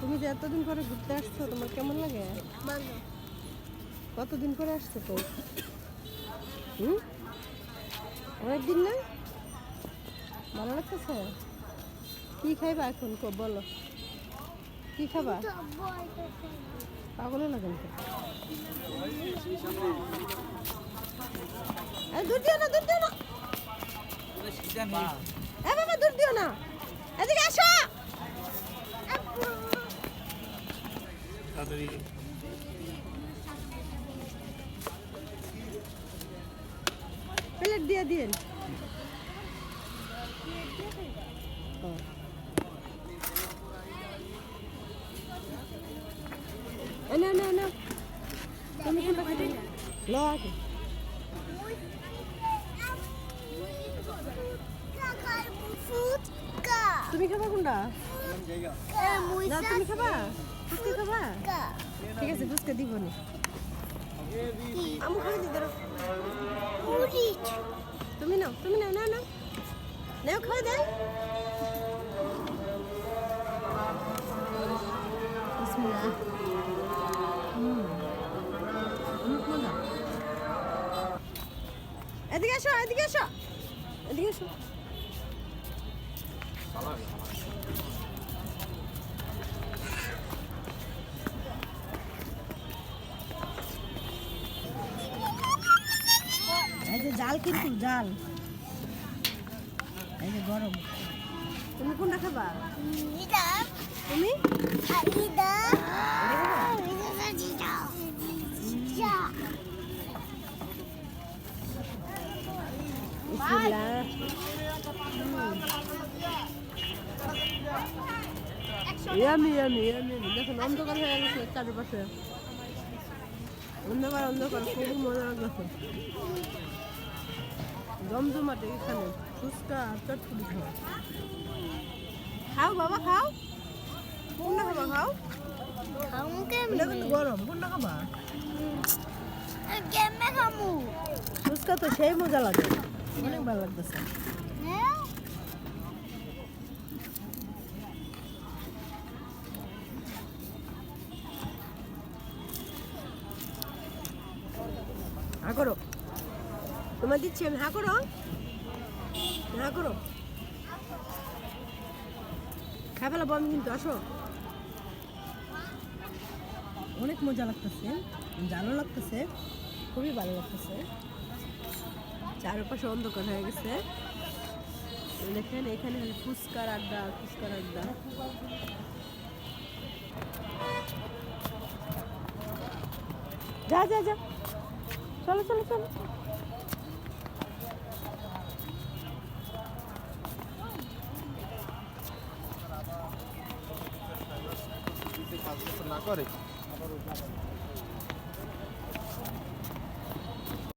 তুমি যে এতদিন পরে ঘুরতে আসছো তোমার কেমন লাগে? কতদিন পরে আসছো তো? হুম? অনেকদিন না? ভালো লাগতেছে? কি খাইবা এখন? কো বলো। কি খাবা? পাগলে লাগেন তো? দিও না দূর বাবা দূর দিও না। এদিকে আসো। প্লেট দিয়ে দিন না না না তুমি কোনটা খাবে? লো। আগে ফুচকা তুমি খাবা কোনটা? না, তুমি খাবা? ফুচকা খাবা? ঠিক আছে, ফুচকা দিব নি। আমু খাই তুমি নাও তুমি নাও না না নাও খাই দেন বিসমিল্লাহ। এদিকে এসো এদিকে এসো। এদিকে এসো। এই যে জাল কিন্তু জাল। এই যে গরম। তুমি কোনটা খাবা? তুমি? বিসমিল্লাহ ইয়ামি ইয়ামি ইয়ামি। দেখুন অন্ধকার হয়ে গেছে চারপাশে। অন্ধকার অন্ধকার খুবই মজা লাগছে জমজমাটে এখানে ফুচকা আর চটপুরি খাও খাও বাবা খাও। কোনটা খাবা খাও। খামুকে এটা কিন্তু গরম কোনটা খাবা। কেমনে খামু? ফুচকা তো সেই মজা লাগে। অনেক ভালো লাগতেছে হ্যাঁ। হা করো। তোমার দিচ্ছি, আমি হা করো। হা করো। খাই ফেলাবো আমি কিন্তু, আসো। অনেক মজা লাগতেছে। জালো লাগতেছে। খুবই ভালো লাগতেছে। চারপাশে অন্ধকার হয়ে গেছে। দেখেন, এখানে ফুচকার আড্ডা ফুচকার আড্ডা। যা যা যা। চলো চলো চলো। না করে।